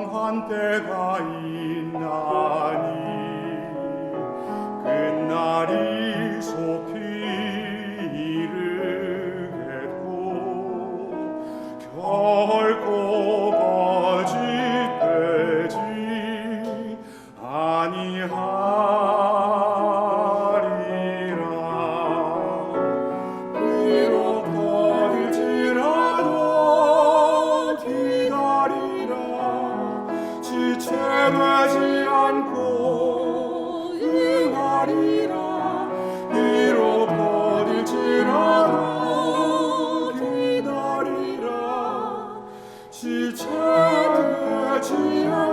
정한 때가 있나니. 끝날이 속 않고 응하리라 비록 거닐지라도 기다리라. 지체되지 않고